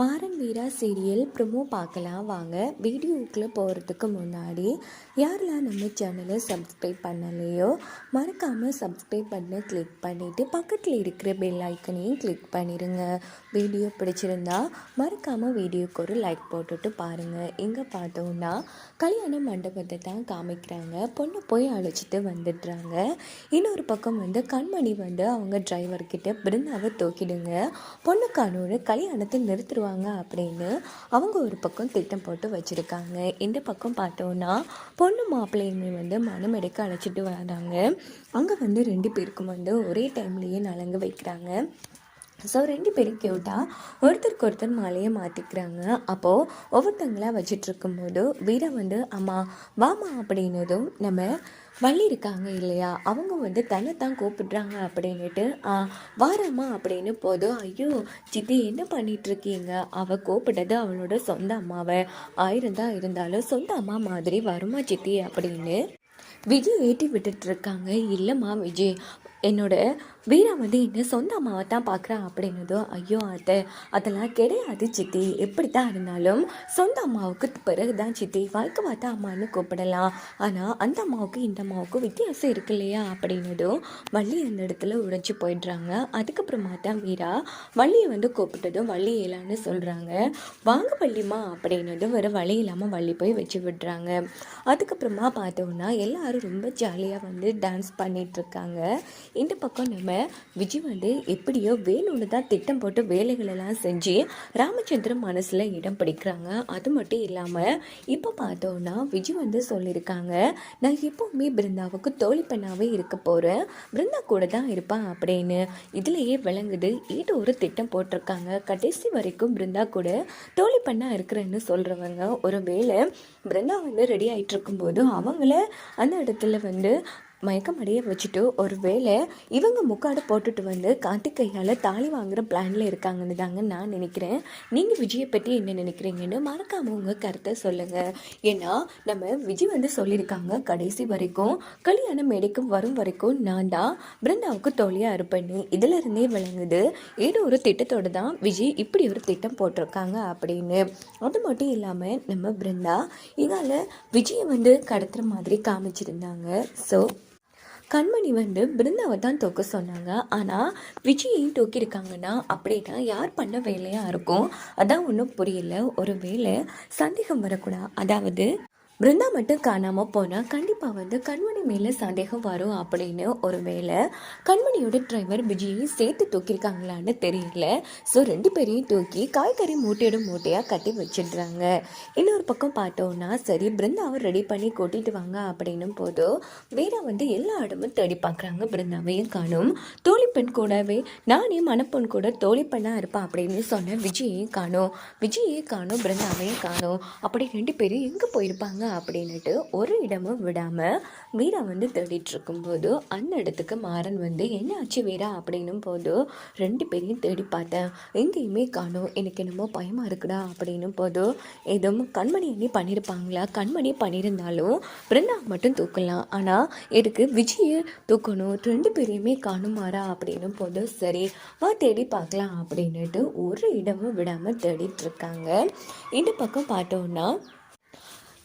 மாறன் வீரா serial promo பார்க்கலாம் வாங்க. வீடியோக்குள்ளே போகிறதுக்கு முன்னாடி யாரெல்லாம் நம்ம சேனலை சப்ஸ்கிரைப் பண்ணலையோ மறக்காமல் சப்ஸ்கிரைப் பண்ண கிளிக் பண்ணிவிட்டு பக்கத்தில் இருக்கிற பெல் ஐக்கனையும் கிளிக் பண்ணிடுங்க வீடியோ பிடிச்சிருந்தா மறக்காமல் வீடியோக்கு ஒரு லைக் போட்டுட்டு பாருங்கள் இங்கே பார்த்தோம்னா கல்யாண மண்டபத்தை தான் காமிக்கிறாங்க. பொண்ணை போய் அழைச்சிட்டு வந்துடுறாங்க. இன்னொரு பக்கம் வந்து கண்மணி வந்து அவங்க டிரைவர்கிட்ட பிருந்தாவை தூக்கிடுங்க. பொண்ணு ஒரு கல்யாணத்தை நிறுத்துருவாங்க அப்படின்னு அவங்க ஒரு பக்கம் திட்டம் போட்டு வச்சுருக்காங்க. இந்த பக்கம் பார்த்தோன்னா பொண்ணு மாப்பிள்ளையுமே வந்து மனமெடுக்க அழைச்சிட்டு வராங்க. அங்கே வந்து ரெண்டு பேருக்கும் வந்து ஒரே டைம்லேயே நலங்கு வைக்கிறாங்க. ஸோ ரெண்டு பேரும் க்யூட்டாக ஒருத்தருக்கு ஒருத்தர் மாலையை மாற்றிக்கிறாங்க அப்போது ஒவ்வொருத்தங்களா வச்சிட்ருக்கும் போது வீரா வந்து அம்மா வாமா அப்படின்னதும் நம்ம வள்ளி இருக்காங்க இல்லையா? அவங்க வந்து தன்னை தான் கூப்பிடுறாங்க அப்படின்னுட்டு "ஆ, அப்படின்னு போதும் ஐயோ சித்தி என்ன பண்ணிகிட்ருக்கீங்க அவள் கூப்பிட்டது அவளோட சொந்த அம்மாவை. ஆயிருந்தா இருந்தாலும் சொந்த அம்மா மாதிரி வருமா சித்தி அப்படின்னு விஜய் ஏற்றி விட்டுட்டு இருக்காங்க இல்லைம்மா விஜய் என்னோட வீரா வந்து என்ன சொந்த அம்மாவை தான் பார்க்குறான் அப்படின்னதோ ஐயோ அத்தை அதெல்லாம் கிடையாது சித்தி. எப்படி தான் இருந்தாலும் சொந்த அம்மாவுக்கு பிறகு தான் சித்தி. வாழ்க்கை பார்த்தா அம்மான்னு கூப்பிடலாம். ஆனால் அந்த அம்மாவுக்கு இந்த அம்மாவுக்கும் வித்தியாசம் இருக்கு இல்லையா? அப்படின்னதும் வள்ளி அந்த இடத்துல உடைச்சி போயிடுறாங்க. அதுக்கப்புறமா தான் வீரா வள்ளியை வந்து கூப்பிட்டதும் வள்ளி ஏலான்னு சொல்கிறாங்க வாங்க வள்ளிமா அப்படின்னதும் வேறு வழி இல்லாமல் வள்ளி போய் வச்சு விடுறாங்க. அதுக்கப்புறமா பார்த்தோன்னா எல்லாரும் ரொம்ப ஜாலியாக வந்து டான்ஸ் பண்ணிகிட்ருக்காங்க இந்த பக்கம் நம்ம விஜய் வந்து எப்படியோ வேணும்னு தான் திட்டம் போட்டு வேலைகளெல்லாம் செஞ்சு ராமச்சந்திரன் மனசில் இடம் பிடிக்கிறாங்க. அது மட்டும் இல்லாமல் இப்போ பார்த்தோன்னா விஜய் வந்து சொல்லியிருக்காங்க நான் எப்போவுமே பிருந்தாவுக்கு தோழி பெண்ணாகவே இருக்க போகிறேன் பிருந்தா கூட தான் இருப்பேன் அப்படின்னு. இதுலேயே விளங்குது ஏதோ ஒரு திட்டம் போட்டிருக்காங்க. கடைசி வரைக்கும் பிருந்தா கூட தோழி பெண்ணாக இருக்கிறேன்னு சொல்கிறவங்க ஒரு வேளை பிருந்தா வந்து ரெடி ஆகிட்டு இருக்கும்போது அவங்கள அந்த இடத்துல வந்து மயக்கமடைய வச்சுட்டு ஒரு வேளை இவங்க முக்காடு போட்டுட்டு வந்து கார்த்திகையால் தாலி வாங்குகிற பிளானில் இருக்காங்கன்னு தாங்க நான் நினைக்கிறேன். நீங்கள் விஜயை பற்றி என்ன நினைக்கிறீங்கன்னு மறக்காம உங்கள் கருத்தை சொல்லுங்கள் ஏன்னா நம்ம விஜய் வந்து சொல்லியிருக்காங்க கடைசி வரைக்கும் கல்யாண மேடைக்கு வரும் வரைக்கும் நான் தான் பிருந்தாவுக்கு தோழியாக இருப்பேன்னு இதில் இருந்தே விளங்குது. ஏதோ ஒரு திட்டத்தோடு தான் விஜய் இப்படி ஒரு திட்டம் போட்டிருக்காங்க அப்படின்னு. அது மட்டும் இல்லாமல் நம்ம பிருந்தா இதால் விஜயை வந்து கடத்துகிற மாதிரி காமிச்சிருந்தாங்க. ஸோ கண்மணி வந்து பிருந்தாவை தான் தூக்க சொன்னாங்க. ஆனால் விஜயையும் தூக்கியிருக்காங்கன்னா அப்படின்னா யார் பண்ண வேலையாக இருக்கும்? அதான் ஒன்றும் புரியல. ஒரு வேலை சந்தேகம் வரக்கூடாது அதாவது பிருந்தா மட்டும் காணாமல் போனால் கண்டிப்பாக வந்து கண்மணி மேலே சந்தேகம் வரும் அப்படின்னு ஒரு வேளை. கண்மணியோட டிரைவர் விஜயை சேர்த்து தூக்கியிருக்காங்களான்னு தெரியல. ஸோ ரெண்டு பேரையும் தூக்கி காய்கறி மூட்டையோட மூட்டையாக கட்டி வச்சிடுறாங்க. இன்னொரு பக்கம் பார்த்தோன்னா சரி பிருந்தாவை ரெடி பண்ணி கூட்டிகிட்டு வாங்க அப்படின்னும் போது வேற வந்து எல்லா இடமும் தேடி பார்க்குறாங்க. பிருந்தாவையும் காணும். தோழி பெண் கூடவே நானே மணப்பெண் கூட தோழி பெண்ணாக இருப்பேன் அப்படின்னு சொன்ன விஜயையும் காணும். விஜயையும் காணும் பிருந்தாவையும் காணும். அப்படி ரெண்டு பேரும் எங்கே போயிருப்பாங்க அப்படின்னுட்டு ஒரு இடமும் விடாமல் வீரா வந்து தேடிட்டு இருக்கும்போது அந்த இடத்துக்கு மாறன் வந்து என்ன ஆச்சு வீரா? அப்படின்னும் போது ரெண்டு பேரையும் தேடி பார்த்தேன். எங்கேயுமே காணும். எனக்கு என்னமோ பயமாக இருக்குடா. அப்படின்னும் போது எதுவும் கண்மணி அண்ணி பண்ணியிருப்பாங்களா கண்மணி பண்ணியிருந்தாலும் பிருந்தா மட்டும் தூக்கலாம். ஆனால் எதுக்கு? விஜயை தூக்கணும். ரெண்டு பேரையுமே காணுமாறா அப்படின்னும் போது சரி வா தேடி பார்க்கலாம். அப்படின்னுட்டு ஒரு இடமும் விடாமல் தேடிட்டு இருக்காங்க இந்த பக்கம் பார்த்தோன்னா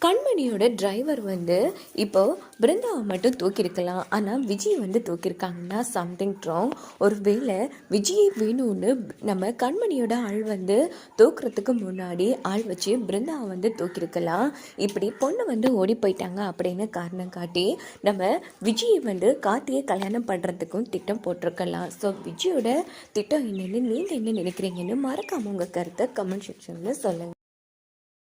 கண்மணியோட டிரைவர் வந்து இப்போது பிருந்தாவை மட்டும் தூக்கியிருக்கலாம். ஆனால் விஜய் வந்து தூக்கியிருக்காங்கன்னா சம்திங் ராங் ஒரு வேளை விஜய் வேணும்னு நம்ம கண்மணியோட ஆள் வந்து தூக்குறதுக்கு முன்னாடி ஆள் வச்சு பிருந்தாவை வந்து தூக்கியிருக்கலாம். இப்படி பொண்ணு வந்து ஓடி போயிட்டாங்க அப்படின்னு காரணம் காட்டி நம்ம விஜயை வந்து கார்த்தியை கல்யாணம் பண்ணுறதுக்கும் திட்டம் போட்டிருக்கலாம். ஸோ விஜயோட திட்டம் என்னென்னு நீங்கள் என்ன நினைக்கிறீங்கன்னு மறக்காமல் உங்கள் கருத்தை கமெண்ட் செக்ஷனில் சொல்லுங்கள்